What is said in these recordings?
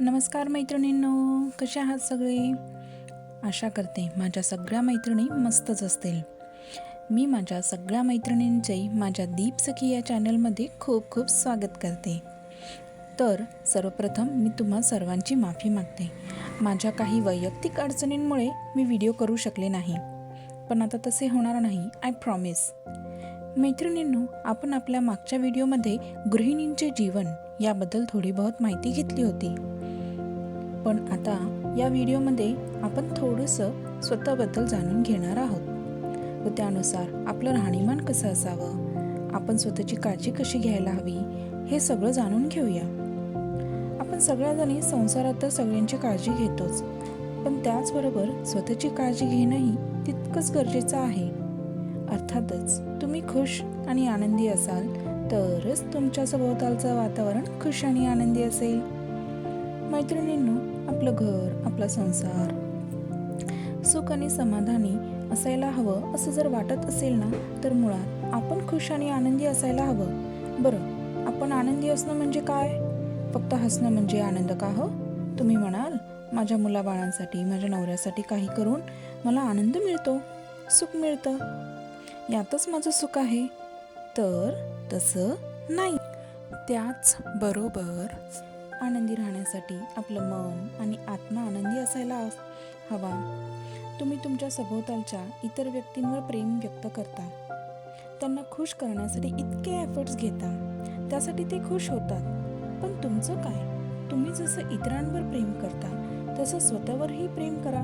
नमस्कार मैत्रिणींनो कसे आहात सगळे? आशा करते माझ्या सगळ्या मैत्रिणी मस्तच असतील. मी माझ्या सगळ्या मैत्रिणींचे माझ्या दीप सखी या चॅनलमध्ये खूप खूप स्वागत करते. तर सर्वप्रथम मी तुम्हा सर्वांची माफी मागते. माझ्या काही वैयक्तिक अडचणींमुळे मी व्हिडिओ करू शकले नाही. पण आता तसे होणार नाही आय प्रॉमिस मैत्रिणींनो आपण आपल्या मागच्या व्हिडिओमध्ये गृहिणींचे जीवन याबद्दल थोडी बहुत माहिती घेतली होती. पण आता या व्हिडिओमध्ये आपण थोडंसं स्वतःबद्दल जाणून घेणार आहोत. व त्यानुसार आपलं राहणीमान कसं असावं? आपण स्वतःची काळजी कशी घ्यायला हवी? हे सगळं जाणून घेऊया. आपण सगळ्याजणी संसारात तर सगळ्यांची काळजी घेतोच. पण त्याचबरोबर स्वतःची काळजी घेणंही तितकंच गरजेचं आहे. अर्थातच तुम्ही खुश आणि आनंदी असाल तरच तुमच्या सभोवतालचं वातावरण खुश आणि आनंदी असेल. मैत्रिणींनो आपलं घर आपला संसार. सुख आणि समाधानी असायला हवं असं जर वाटत असेल ना तर मुळात आपण खुश आणि आनंदी असायला हवं. बरं आपण आनंदी असणं म्हणजे काय? फक्त हसणं म्हणजे आनंद का हो? तुम्ही म्हणाल माझ्या मुलाबाळांसाठी माझ्या नवऱ्यासाठी काही करून मला आनंद मिळतो सुख मिळतं. यातच माझं सुख आहे. तर तसं नाही. त्याच बरोबर आनंदी राहण्यासाठी आपलं मन आणि आत्मा आनंदी असायला हवा. तुम्ही तुमच्या सभोवतालच्या इतर व्यक्तींवर प्रेम व्यक्त करता. त्यांना खुश करण्यासाठी इतके एफर्ट्स घेता. त्यासाठी ते खुश होतात. पण तुमचं काय? तुम्ही जसं इतरांवर प्रेम करता तसं स्वतःवरही प्रेम करा.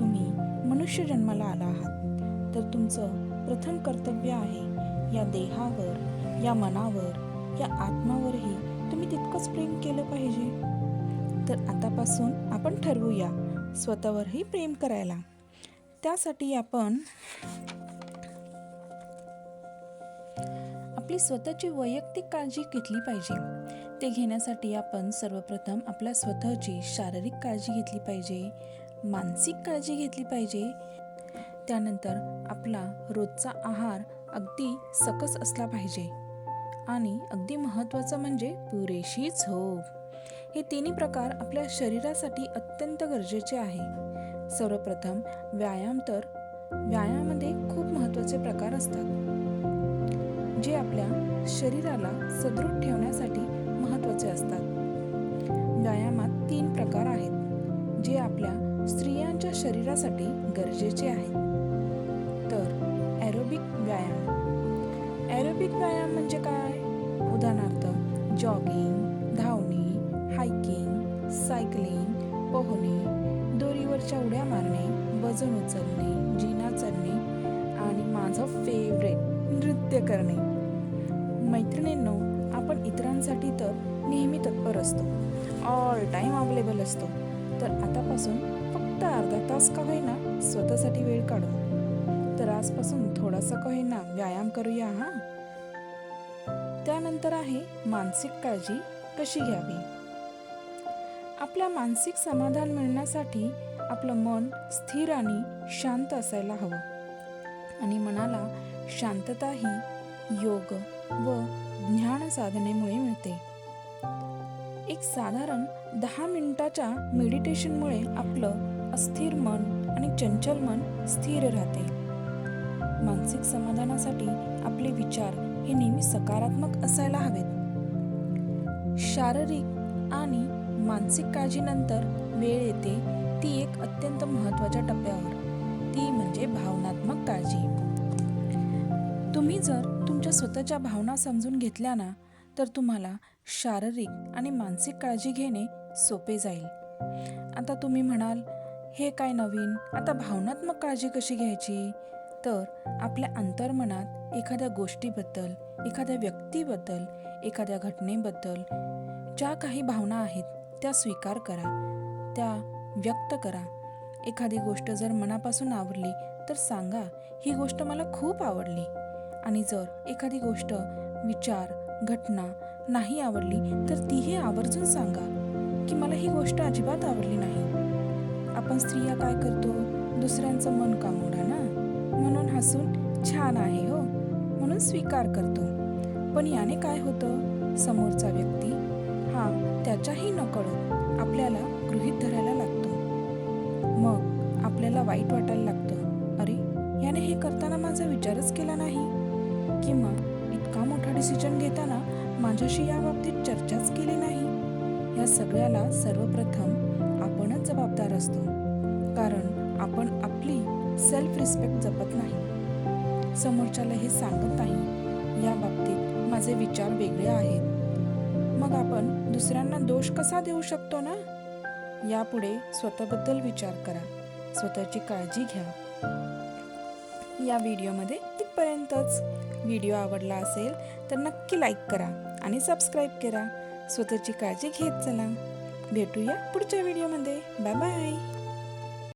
तुम्ही मनुष्य जन्माला आला आहात. तर तुमचं प्रथम कर्तव्य आहे या देहावर या मनावर या आत्मावरही तुम्ही तितकंच प्रेम केलं पाहिजे. तर आतापासून आपण ठरवूया स्वतःवरही प्रेम करायला. त्यासाठी आपण आपली स्वतःची वैयक्तिक काळजी घेतली पाहिजे. ते घेण्यासाठी आपण सर्वप्रथम आपल्या स्वतःची शारीरिक काळजी घेतली पाहिजे मानसिक काळजी घेतली पाहिजे. त्यानंतर आपला रोजचा आहार अगदी सकस असला पाहिजे. आणि अगदी महत्त्वाचं म्हणजे पुरेशी झोप. हे तिन्ही प्रकार आपल्या शरीरासाठी अत्यंत गरजेचे आहे. सर्वप्रथम व्यायाम तर व्यायामामध्ये खूप महत्त्वाचे प्रकार असतात. जे आपल्या शरीराला सदृढ ठेवण्यासाठी महत्त्वाचे असतात. व्यायामात तीन प्रकार आहेत जे आपल्या स्त्रियांच्या शरीरासाठी गरजेचे आहेत. शारीरिक व्यायाम म्हणजे काय? उदाहरणार्थ जॉगिंग धावणे हायकिंग सायकलिंग पोहणे दोरीवरच्या उड्या मारणे वजन उचलणे जिना चढणे आणि माझं फेवरेट नृत्य करणे. मैत्रिणींनो आपण इतरांसाठी तर नेहमी तत्पर असतो. ऑल टाईम अवेलेबल असतो. तर आतापासून फक्त अर्धा तास का होईना स्वतःसाठी वेळ काढू? तर आजपासून थोडासा का होईना व्यायाम करूया हा? त्यानंतर आहे मानसिक काळजी कशी घ्यावी? आपल्या मानसिक समाधान मिळण्यासाठी आपलं मन स्थिर आणि शांत असायला हवं. आणि मनाला शांतता ही योग व ज्ञान साधनेमुळे मिळते. एक साधारण दहा मिनिटाच्या मेडिटेशनमुळे आपलं अस्थिर मन आणि चंचल मन स्थिर राहते. मानसिक समाधानासाठी आपले विचार हे नेहमी सकारात्मक असायला हवेत. शारीरिक आणि मानसिक काळजीनंतर वेळ येते ती एक अत्यंत महत्त्वाच्या टप्प्यावर. ती म्हणजे भावनात्मक काळजी. तुम्ही जर तुमच्या स्वतःच्या भावना समजून घेतल्या ना तर तुम्हाला शारीरिक आणि मानसिक काळजी घेणे सोपे जाईल. आता तुम्ही म्हणाल हे काय नवीन? आता भावनात्मक काळजी कशी घ्यायची? तर आपल्या अंतर्मनात एखाद्या गोष्टीबद्दल एखाद्या व्यक्तीबद्दल एखाद्या घटनेबद्दल ज्या काही भावना आहेत त्या स्वीकार करा. त्या व्यक्त करा. एखादी गोष्ट जर मनापासून आवडली तर सांगा ही गोष्ट मला खूप आवडली. आणि जर एखादी गोष्ट विचार घटना नाही आवडली तर तीही आवर्जून सांगा की मला ही गोष्ट अजिबात आवडली नाही. आपण स्त्रिया काय करतो? दुसऱ्यांचं मन का मोडा ना? म्हणून हसून छान आहे हो. म्हणून स्वीकार करतो. पण याने काय होतं? समोरचा व्यक्ती हा त्याच्याही नकळत आपल्याला गृहीत धरायला लागतो. मग आपल्याला वाईट वाटायला लागतं. अरे याने हे करताना माझा विचारच केला नाही? किंवा इतका मोठा डिसिजन घेताना माझ्याशी या बाबतीत चर्चाच केली नाही? या सगळ्याला सर्वप्रथम आपणच जबाबदार असतो. कारण आपण आपली सेल्फ रिस्पेक्ट जपत नाही. समोरच्याला हे सांगत नाही. या बाबतीत माझे विचार वेगळे आहेत. मग आपण दुसऱ्यांना दोष कसा देऊ शकतो ना? यापुढे स्वतःबद्दल विचार करा. स्वतःची काळजी घ्या. या व्हिडिओमध्ये तिथपर्यंतच. व्हिडिओ आवडला असेल तर नक्की लाईक करा आणि सबस्क्राईब करा. स्वतःची काळजी घेत चला. भेटूया पुढच्या व्हिडिओमध्ये. Bye bye.